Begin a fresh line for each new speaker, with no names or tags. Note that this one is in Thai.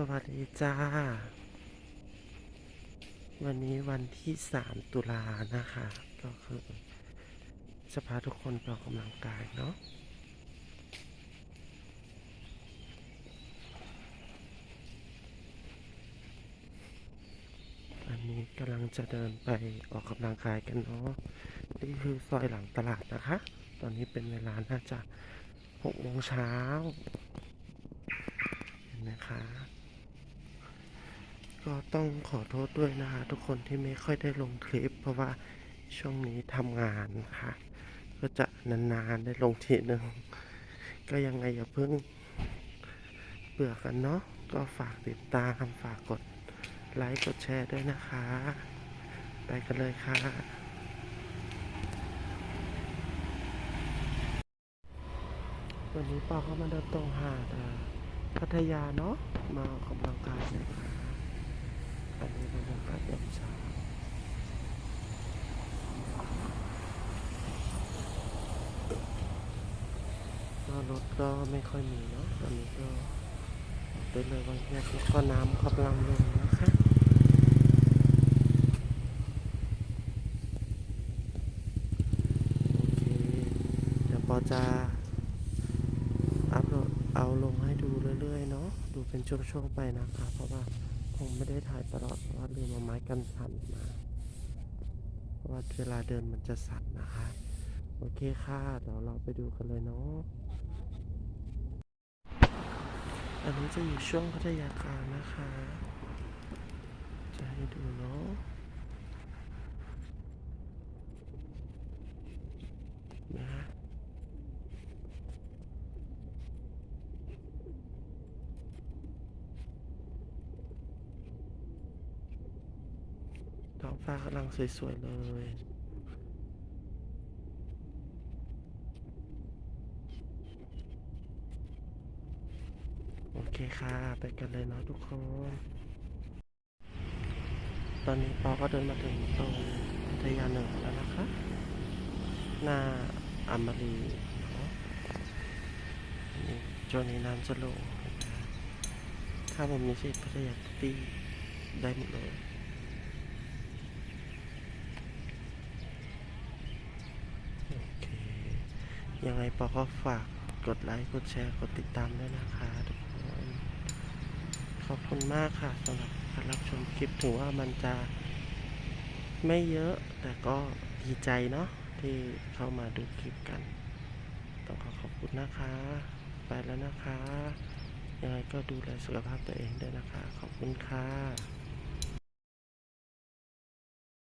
สวัสดีจ้า วันนี้วันที่ 3 ตุลานะคะ ก็คือจะพาทุกคนไปออกกำลังกายเนาะอันนี้กำลังจะเดินไปออกกำลังกายกันเนาะนี่คือซอยหลังตลาดนะคะ ตอนนี้เป็นเวลาน่าจะ6โมงเช้า เห็นไหมคะ ก็ต้องขอโทษด้วยนะคะทุกคนที่ไม่ค่อยได้ลงคลิป เพราะว่าช่วงนี้ทำงานค่ะ ก็จะนานๆได้ลงทีหนึ่งก็ยังไงอย่าเพิ่งเบื่อกันเนาะก็ฝากติดตามฝากกดไลค์กดแชร์ด้วยนะคะ ไปกันเลยค่ะ วันนี้ปอเข้ามาเดินตรงหาดพัทยาเนาะมาออกกำลังกายนะคะ อันนี้บรรยากาศยามเช้าก็ รถก็ไม่ค่อยมีเนาะตอนนี้ก็บอกได้เลยว่าเนี่ยก็น้ำกำลังลงนะคะโอเคเดี๋ยวปอจะอัพโหลดเอาลงให้ดูเรื่อยๆเนาะดูเป็นช่วงๆไปนะคะ เพราะว่าคงไม่ได้ถ่ายตลอดเพราะว่าลืมเอาไม้กันสั่นมาเพราะว่าเวลาเดินมันจะสั่นนะคะโอเคค่ะ เดี๋ยวเราไปดูกันเลยเนาะ อันนี้จะอยู่ช่วงพัทยากลางนะคะ จะให้ดูเนาะนะท้องฟ้ากำลังสวยๆเลย โอเคค่ะ ไปกันเลยเนาะทุกคน ตอนนี้ปอก็เดินมาถึงตรงพัทยาเหนือแล้วนะคะ หน้าอมรีเนาะอันนี้ช่วงนี้น้ำจะลงถ้าผมมีสิทธิ์พัทยาตีได้หมดเลยโอเคยังไงปอก็ฝากกดไลค์ กดแชร์ กดติดตามด้วยนะคะ ขอบคุณมากค่ะสำหรับการรับชมคลิปถึงว่ามันจะไม่เยอะแต่ก็ดีใจเนาะที่เข้ามาดูคลิปกัน ต้องขอขอบคุณนะคะ ไปแล้วนะคะ ยังไงก็ดูแลสุขภาพตัวเองด้วยนะคะ ขอบคุณค่ะ